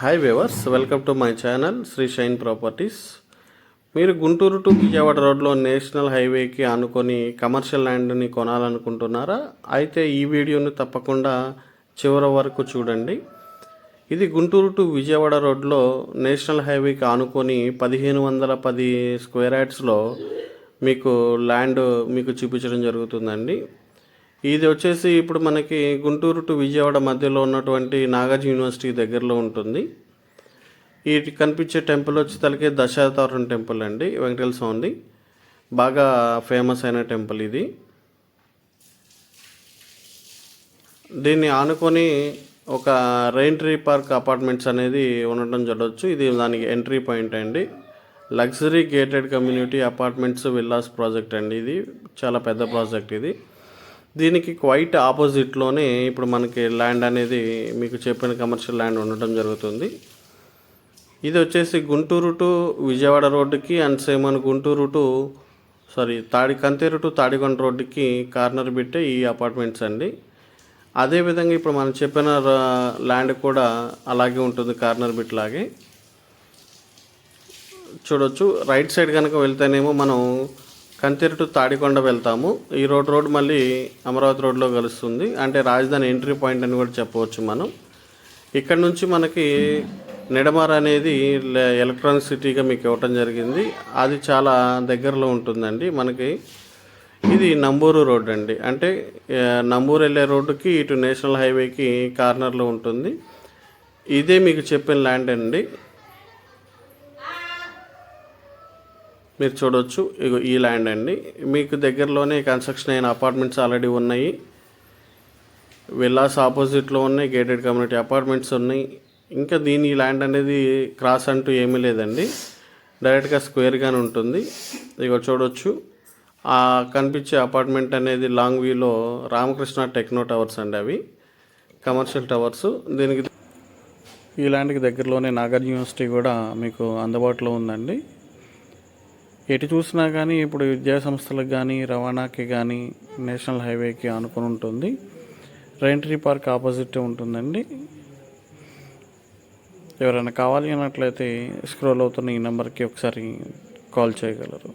Hi viewers welcome to my channel Sri shine properties మీరు Guntur to Vijayawada రోడ్లో national హైవేకి ఆనుకొని కమర్షియల్ ల్యాండ్ని కొనాలనుకుంటున్నారా? అయితే ఈ వీడియోని తప్పకుండా చివరి వరకు చూడండి. ఇది గుంటూరు టు విజయవాడ రోడ్లో నేషనల్ హైవేకి ఆనుకొని పదిహేను వందల పది స్క్వేర్ యార్డ్స్లో మీకు ల్యాండ్ మీకు చూపించడం జరుగుతుందండి. ఇది వచ్చేసి ఇప్పుడు మనకి గుంటూరు టు విజయవాడ మధ్యలో ఉన్నటువంటి నాగార్జున యూనివర్సిటీ దగ్గరలో ఉంటుంది. ఈ కనిపించే టెంపుల్ వచ్చి తలకే దశావతారం టెంపుల్ అండి వెంకటేశ్వర స్వామి బాగా ఫేమస్ అయిన టెంపుల్ ఇది. దీన్ని ఆనుకొని ఒక రెయిన్ ట్రీ పార్క్ అపార్ట్మెంట్స్ అనేది ఉండటం చూడవచ్చు ఇది దానికి ఎంట్రీ పాయింట్ అండి. Luxury gated community apartments villas project అండి ఇది. చాలా పెద్ద ప్రాజెక్ట్ ఇది. దీనికి క్వైట్ ఆపోజిట్లోనే ఇప్పుడు మనకి ల్యాండ్ అనేది మీకు చెప్పిన కమర్షియల్ ల్యాండ్ ఉండటం జరుగుతుంది. ఇది వచ్చేసి గుంటూరు టు విజయవాడ రోడ్డుకి అండ్ సేమ్ మన గుంటూరు టు సారీ తాడి కంతేరు టు తాడిగొండ రోడ్డుకి కార్నర్ బిట్టే ఈ అపార్ట్మెంట్స్ అండి. అదేవిధంగా ఇప్పుడు మనం చెప్పిన ల్యాండ్ కూడా అలాగే ఉంటుంది కార్నర్ బిట్ లాగే. చూడొచ్చు. రైట్ సైడ్ కనుక వెళ్తేనేమో మనం కంతేరు టు తాడికొండ వెళ్తాము. ఈ రోడ్ రోడ్ మళ్ళీ అమరావతి రోడ్లో కలుస్తుంది. అంటే రాజధాని ఎంట్రీ పాయింట్ అని కూడా చెప్పవచ్చు మనం. ఇక్కడ నుంచి మనకి నిడమర అనేది ఎలక్ట్రానిక్ సిటీగా మీకు ఇవ్వటం జరిగింది. అది చాలా దగ్గరలో ఉంటుందండి మనకి. ఇది నంబూరు రోడ్ అండి. అంటే నంబూరు వెళ్ళే రోడ్డుకి ఇటు నేషనల్ హైవేకి కార్నర్లో ఉంటుంది. ఇదే మీకు చెప్పిన ల్యాండ్ అండి. మీరు చూడవచ్చు ఇగో ఈ ల్యాండ్ అండి. మీకు దగ్గరలోనే కన్స్ట్రక్షన్ అయిన అపార్ట్మెంట్స్ ఆల్రెడీ ఉన్నాయి. విల్లాస్ ఆపోజిట్లో ఉన్నాయి గేటెడ్ కమ్యూనిటీ అపార్ట్మెంట్స్ ఉన్నాయి. ఇంకా దీని ల్యాండ్ అనేది క్రాస్ అంటూ ఏమీ లేదండి. డైరెక్ట్గా స్క్వేర్గానే ఉంటుంది. ఇగో చూడవచ్చు ఆ కనిపించే అపార్ట్మెంట్ అనేది లాంగ్ వ్యూలో రామకృష్ణ టెక్నో టవర్స్ అండి అవి. Commercial towers. దీనికి ఈ ల్యాండ్కి దగ్గరలోనే నాగార్జున యూనివర్సిటీ కూడా మీకు అందుబాటులో ఉందండి. ఎటు చూసినా కానీ ఇప్పుడు విద్యా సంస్థలకు కానీ రవాణాకి కానీ నేషనల్ హైవేకి ఆనుకొని ఉంటుంది. రైంట్రీ పార్క్ ఆపోజిట్ ఉంటుందండి. ఎవరైనా కావాలి అన్నట్లయితే స్క్రోల్ అవుతున్న ఈ నెంబర్కి ఒకసారి కాల్ చేయగలరు.